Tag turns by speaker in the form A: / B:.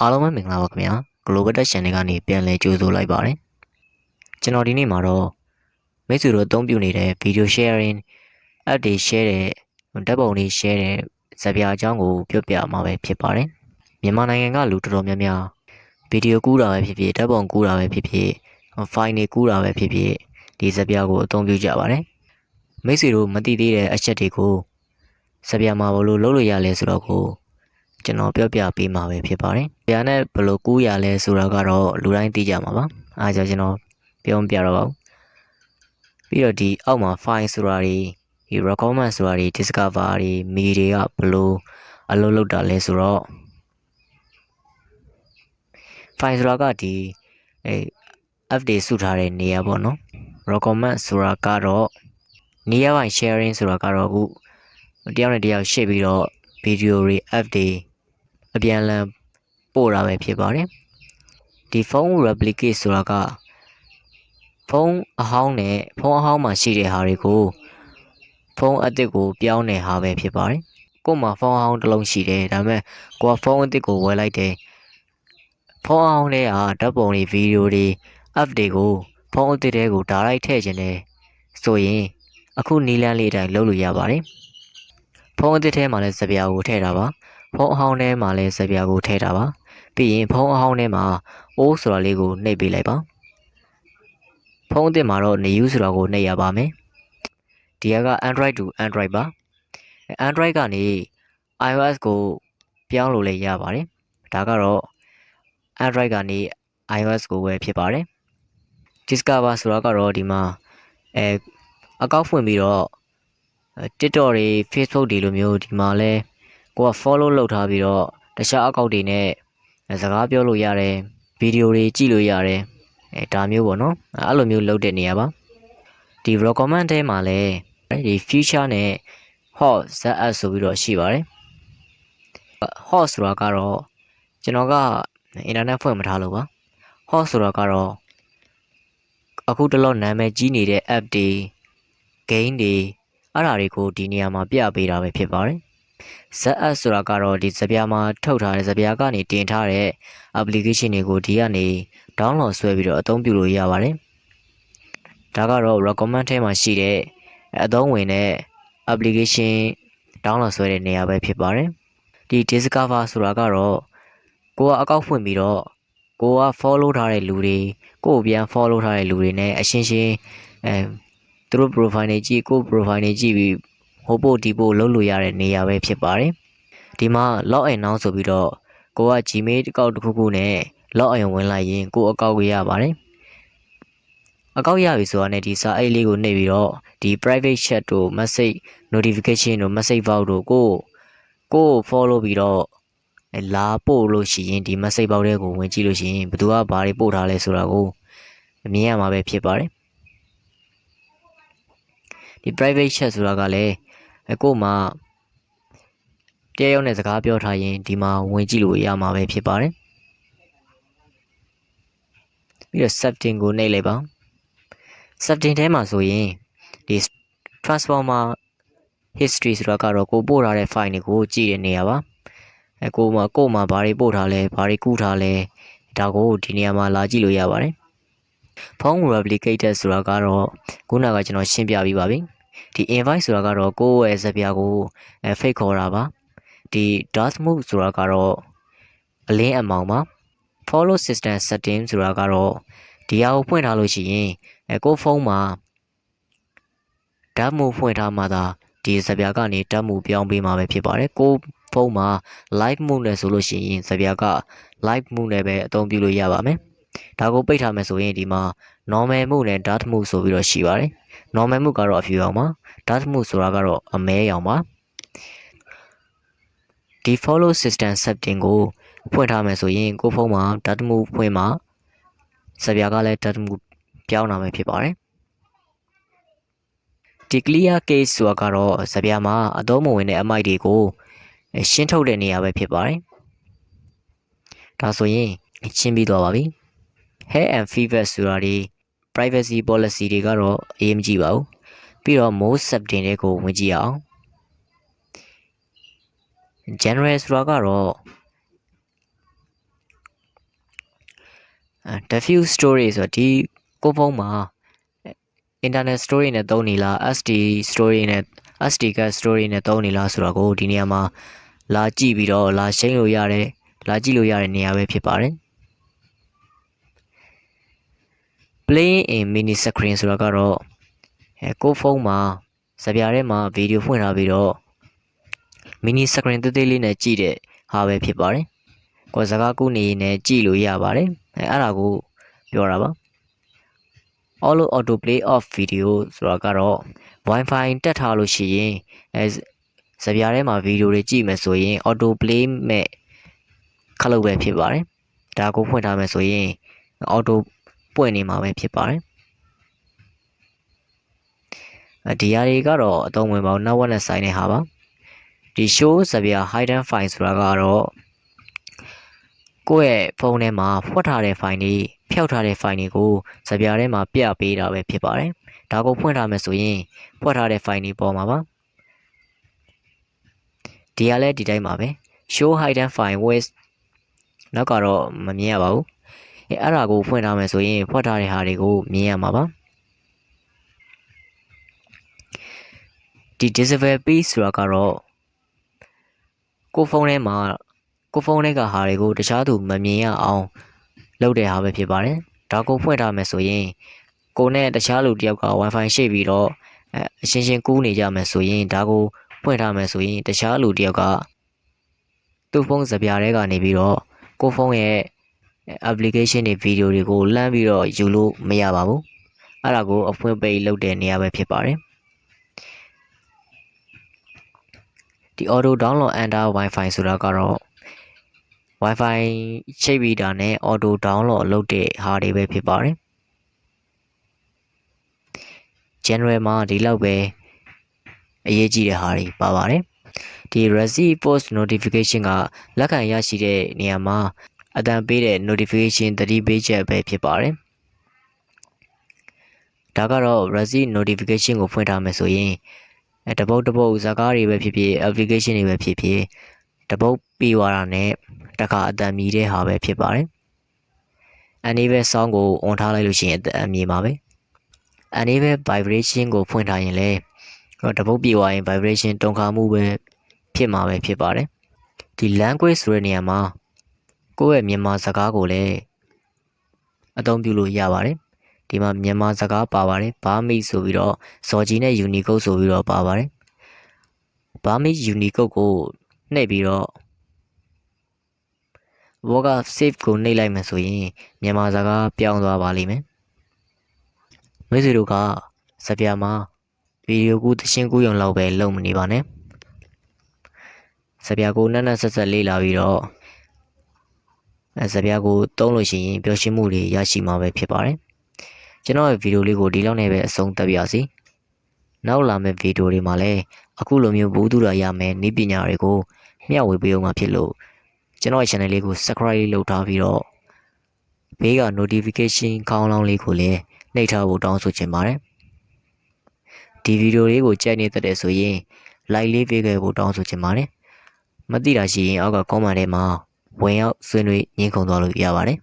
A: အားလုံးပဲမင်္ဂလာပါခင်ဗျာ Global Tech Channel ကနေပြန်လည်ကြိုဆိုလိုက်ပါတယ်ကျွန်တော်ဒီနေ့မှာတော့မိတ်ဆွေတို့အသုံးပြုနေတဲ့ video sharing app တွေ share တဲ့ဓာတ်ပုံတွေ share တဲ့ဇာတ်ပြာအကြောင်းကိုပြောပြမှာပဲဖြစ်ပါတယ်မြန်မာနိုင်ငံကလူတော်တော်များများဗီဒီယိုကူးတာပဲဖြစ်ဖြစ်ဓာတ်ပုံကူးတာပဲဖြစ်ဖြစ် file တွေကူးတာပဲဖြစ်ဖြစ်ဒီဇာတ်ပြာကိုအသုံးပြုကြပါတယ်မိတ်ဆွေတို့မသိသေးတဲ့အချက်တွေကိုဇာတ်ပြာမှာဘယ်လိုလုပ်လို့ရလဲဆိုတော့ကို ကျွန်တော်ပြောပြပေးမှာပဲဖြစ်ပါတယ်။ဗျာနဲ့ဘယ်လိုကူးရလဲဆိုတာကတော့လူတိုင်းသိကြမှာပါ။အားကြောင့်ကျွန်တော်ပြောမပြတော့ပါဘူး။ပြီးတော့ဒီအောက်မှာ file ဆိုတာတွေဒီ recommend ဆိုတာတွေ discover တွေမိတွေကဘယ်လိုအလုပ်လုပ်တာလဲဆိုတော့ file ဆိုတာကဒီအဲ update စုထားတဲ့နေရာပေါ့နော်။ recommend ဆိုတာကတော့နေရာပိုင်း sharing ဆိုတာကတော့အခုတယောက်နဲ့တယောက်ရှေ့ပြီးတော့ video တွေ update အပြန်အလှန်ပို့တာပဲဖြစ်ပါတယ်ဒီဖုန်း replicate ဆိုတာကဖုန်းအဟောင်းနဲ့ဖုန်းအဟောင်းမှာရှိတဲ့ဟာတွေကိုဖုန်းအသစ်ကိုပြောင်းတဲ့ဟာပဲဖြစ်ပါတယ်ကို့မှာဖုန်းအဟောင်းတစ်လုံးရှိတယ်ဒါပေမဲ့ကိုကဖုန်းအသစ်ကိုဝယ်လိုက်တယ်ဖုန်းအဟောင်းတွေကဓာတ်ပုံတွေဗီဒီယိုတွေ app တွေကိုဖုန်းအသစ်တွေကို direct ထည့်ခြင်းနဲ့ဆိုရင်အခုနီလန်းလေးအတိုင်းလုပ်လို့ရပါတယ်ဖုန်းအသစ်ထဲမှာလည်းစပြာကိုထည့်တာပါ ဖုန်းအဟောင်းထဲမှာလည်းစပြာကိုထည့်တာပါပြီးရင်ဖုန်းအဟောင်းထဲမှာအိုးဆိုတာလေးကိုနှိပ်ပေးလိုက်ပါဖုန်းအသစ်မှာတော့ new ဆိုတာကိုနှိပ်ရပါမယ်ဒီက Android to Android ပါ Android ကနေ iOS ကိုပြောင်းလို့လည်းရပါတယ်ဒါကတော့ Android ကနေ iOS ကိုပဲဖြစ်ပါတယ် Discover ဆိုတာကတော့ဒီမှာအဲအကောက်ဖွင့်ပြီးတော့ TikTok တွေ Facebook တွေလိုမျိုးဒီမှာလဲ ကိုက follow လုပ်ထားပြီးတော့တခြားအကောင့်တွေနဲ့စကားပြောလို့ရတယ်ဗီဒီယိုတွေကြည့်လို့ရတယ်အဲဒါမျိုးပေါ့နော်အဲ့လိုမျိုးလုပ်တဲ့နေရာပါဒီ recommend ထဲမှာလည်းဒီ future နဲ့ hot zs ဆိုပြီးတော့ရှိပါတယ် hot ဆိုတာကတော့ကျွန်တော်ကအင်တာနက်ဖွင့်မထားလို့ပါ hot ဆိုတာကတော့အခုတလောနာမည်ကြီးနေတဲ့ app တွေ game တွေအဲ့ဓာတွေကိုဒီနေရာမှာပြပေးတာပဲဖြစ်ပါတယ် ZS ဆိုတာကတော့ဒီစပြာမှာထုတ်ထားတဲ့စပြာကနေတင်ထားတဲ့ application တွေကိုဒီကနေ download ဆွဲပြီးတော့အသုံးပြုလို့ရပါတယ်။ဒါကတော့ recommend ထဲမှာရှိတဲ့အသုံးဝင်တဲ့ application download ဆွဲတဲ့နေရာပဲဖြစ်ပါတယ်။ဒီ discover ဆိုတာကတော့ကိုကအကောက်ဖွင့်ပြီးတော့ကိုက follow ထားတဲ့လူတွေကိုကိုပြန် follow ထားတဲ့လူတွေနဲ့အရှင်းရှင်းအဲသူတို့ profile တွေကြည့်ကို profile တွေကြည့်ပြီး ဟိုပို့ဒီပို့လုပ်လို့ရတဲ့နေရာပဲဖြစ်ပါတယ်ဒီမှာ log in now ဆိုပြီးတော့ကိုက Gmail အကောင့်တစ်ခုခုနဲ့ log in ဝင်လိုက်ရင်ကိုအကောက်ကိုရပါတယ်အကောက်ရပြီဆိုတာနဲ့ဒီစာအိတ်လေးကိုနှိပ်ပြီးတော့ဒီ private chat တို့ message notification တို့ message box တို့ကိုကို follow ပြီးတော့လာပို့လို့ရှိရင်ဒီ message box တွေကိုဝင်ကြည့်လို့ရှိရင်ဘယ်သူကဘာတွေပို့ထားလဲဆိုတာကိုမြင်ရမှာပဲဖြစ်ပါတယ်ဒီ private chat ဆိုတာကလည်း အကိုမှတရားရုံးနဲ့စကားပြောထားရင်ဒီမှာဝင်ကြည့်လို့ရမှာပဲဖြစ်ပါတယ်ပြီးတော့ setting ကိုနှိပ်လိုက်ပါ setting ထဲမှာဆိုရင်ဒီ transformer history ဆိုတာကတော့ကိုပို့ထားတဲ့ file တွေကိုကြည့်တဲ့နေရာပါအဲကိုမှကိုမှဘာတွေပို့ထားလဲဘာတွေကူးထားလဲဒါကိုဒီနေရာမှာလာကြည့်လို့ရပါတယ်ဖုန်း replicated ဆိုတာကတော့ခုနကကျွန်တော်ရှင်းပြပြီးပါပြီ ဒီ invite ဆိုတာကတော့ကိုယ့်ရဲ့ဇာပြာကိုအဲ fake ခေါ်တာပါဒီ dot move ဆိုတာကတော့အလင်းအမောင်ပါ follow system setting ဆိုတာကတော့ဒီဟာကိုဖွင့်ထားလို့ရှိရင်အဲကိုယ့်ဖုန်းမှာ dot move ဖွင့်ထားမှသာဒီဇာပြာကနေ dot move ပြောင်းပေးမှာပဲဖြစ်ပါတယ်ကိုယ့်ဖုန်းမှာ live move နဲ့ဆိုလို့ရှိရင်ဇာပြာက live move နဲ့ပဲအသုံးပြုလို့ရပါမယ် ဒါကိုပိတ်ထားမယ်ဆိုရင်ဒီမှာ normal move နဲ့ dot move ဆိုပြီးတော့ရှိပါတယ် normal move ကတော့အဖြူရောင်ပါ dot move ဆိုတာကတော့အမဲရောင်ပါဒီ follow system setting ကိုဖွင့်ထားမယ်ဆိုရင်ကိုယ့်ဖုန်းမှာ dot move ဖွင့်မှာစပြာကလည်း dot move ပြောင်းလာမယ်ဖြစ်ပါတယ်ဒီ clear case ဆိုတာကတော့စပြာမှာအသုံးမဝင်တဲ့အမိုက်တွေကိုရှင်းထုတ်တဲ့နေရာပဲဖြစ်ပါတယ်ဒါဆိုရင်ရှင်းပြီးသွားပါပြီ hair and fever ဆိုတာတွေ privacy policy တွေကတော့အရေးမကြီးပါဘူးပြီးတော့ most setting တွေကိုဝင်ကြည့်အောင် general ဆိုတာကတော့အဲ diffuse storage ဆိုတော့ဒီကိုဖုန်းမှာ internet storage နဲ့သုံးနေလား SD storage နဲ့ SD card storage နဲ့သုံးနေလားဆိုတော့ကိုဒီနေရာမှာလာကြည့်ပြီးတော့လာရှင်းလို့ရတယ်လာကြည့်လို့ရတဲ့နေရာပဲဖြစ်ပါတယ် playing in mini screen ဆိုတာကတော့အဲကိုဖုန်းမှာစပြားထဲမှာဗီဒီယိုဖွင့်ထားပြီးတော့ mini screen သေးသေးလေးနဲ့ကြည့်တဲ့ဟာပဲဖြစ်ပါတယ်ကိုယ်စကားကူးနေရင်လည်းကြည့်လို့ရပါတယ်အဲအဲ့ဒါကိုပြောတာပါ auto auto play off video ဆိုတာကတော့ wifi တက်ထားလို့ရှိရင်အဲစပြားထဲမှာဗီဒီယိုတွေကြည့်မယ်ဆိုရင် auto play မဲ့ခလုတ်ပဲဖြစ်ပါတယ်ဒါကိုဖွင့်ထားမယ်ဆိုရင် auto ပွင့်နေမှာပဲဖြစ်ပါတယ်အဲဒီဟာတွေကတော့အသုံးဝင်ပါဘူးနောက်ဝက်နဲ့ဆိုင်နေဟာပါဒီ show စပြာ hidden file ဆိုတာကတော့ကိုယ့်ရဲ့ဖုန်းထဲမှာဖွက်ထားတဲ့ file တွေဖျောက်ထားတဲ့ file တွေကိုစပြာထဲမှာပြပေးတာပဲဖြစ်ပါတယ်ဒါကိုဖွင့်ထားမယ်ဆိုရင်ဖွက်ထားတဲ့ file တွေပေါ်မှာပါဒီဟာလည်းဒီတိုင်းပါပဲ show hidden file with နောက်ကတော့မမြင်ရပါဘူး အဲအဲ့ဒါကိုဖွင့်ထားမယ်ဆိုရင်ဖွက်ထားတဲ့ဟာတွေကိုမြင်ရမှာပါဒီ disable page ဆိုတာကတော့ကိုယ်ဖုန်းထဲမှာကိုယ်ဖုန်းထဲကဟာတွေကိုတခြားသူမမြင်ရအောင်လုပ်တဲ့ဟာပဲဖြစ်ပါတယ်ဒါကိုဖွင့်ထားမယ်ဆိုရင်ကိုနဲ့တခြားလူတယောက်က wifi ရှိပြီးတော့အဲအရှင်းရှင်းကူးနေကြမယ်ဆိုရင်ဒါကိုဖွင့်ထားမယ်ဆိုရင်တခြားလူတယောက်ကသူ့ဖုန်းစပြားထဲကနေပြီးတော့ကိုယ်ဖုန်းရဲ့ application တွေ video တွေကိုလှမ်းပြီးတော့ယူလို့မရပါဘူးအဲ့ဒါကိုအဖွင့်ပိတ်လုပ်တဲ့နေရာပဲဖြစ်ပါတယ်ဒီ auto download under wifi ဆိုတာကတော့ wifi ချိတ်ပြီးတာနဲ့ auto download လုပ်တဲ့ဟာတွေပဲဖြစ်ပါတယ် general မှာဒီလောက်ပဲအရေးကြီးတဲ့ဟာတွေပါပါတယ်ဒီ receive post notification ကလက်ခံရရှိတဲ့နေရာမှာ အတန်ပေးတဲ့ notification သတိပေးချက်ပဲဖြစ်ပါတယ်ဒါကတော့ receive notification ကိုဖွင့်ထားမယ်ဆိုရင်အဲတပုတ်တပုတ်ဇာကားတွေပဲဖြစ်ဖြစ် application တွေပဲဖြစ်ဖြစ်တပုတ်ပြီးသွားတာနဲ့တခါအတန်မြည်တဲ့ဟာပဲဖြစ်ပါတယ် enable sound ကို on ထားလိုက်လို့ရှိရင်အတန်မြည်မှာပဲ enable vibration ကိုဖွင့်ထားရင်လည်းတပုတ်ပြေသွားရင် vibration တုံခါမှုပဲဖြစ်မှာပဲဖြစ်ပါတယ်ဒီ language ဆိုတဲ့နေရာမှာ ကိုယ့်ရဲ့မြန်မာစကားကိုလည်းအသုံးပြုလို့ရပါတယ်ဒီမှာမြန်မာစကားပါပါတယ်ဘာမိဆိုပြီးတော့ဇော်ကြီးနဲ့ unicode ဆိုပြီးတော့ပါပါတယ်ဘာမိ unicode ကိုနှိပ်ပြီးတော့ဘောက save ကိုနှိပ်လိုက်မယ်ဆိုရင်မြန်မာစကားပြောင်းသွားပါလိမ့်မယ်မိတ်ဆွေတို့ကစပြာမှာဗီဒီယိုကူသရှင်းကူးရုံလောက်ပဲလုပ်မနေပါနဲ့စပြာကိုနက်နက်ဆက်ဆက်လေးလာပြီးတော့အဲ စပြာကိုတုံးလို့ရှိရင်ပျော်ရွှင်မှုတွေရရှိမှာပဲဖြစ်ပါတယ်ကျွန်တော်ရဲ့ဗီဒီယိုလေးကိုဒီလောက်နဲ့ပဲအဆုံးသတ်ပါစီနောက်လာမယ့်ဗီဒီယိုတွေမှာလည်းအခုလိုမျိုးဘူးတူတာရမယ်နည်းပညာတွေကိုမျှဝေပေးအောင်မှာဖြစ်လို့ကျွန်တော်ရဲ့ channel လေးကို subscribe လုပ်ထားပြီးတော့ဘေးက notification ခေါင်းလောင်းလေးကိုလည်းနှိပ်ထားဖို့တောင်းဆိုချင်ပါတယ်ဒီဗီဒီယိုလေးကိုကြိုက်နေတဲ့ဆိုရင် like လေးပေးခဲ့ဖို့တောင်းဆိုချင်ပါတယ်မသိတာရှိရင်အောက်က comment ထဲမှာ ဝင်ရောက်ဆွေးနွေးညှင်းခုန်သွားလို့ရပါတယ်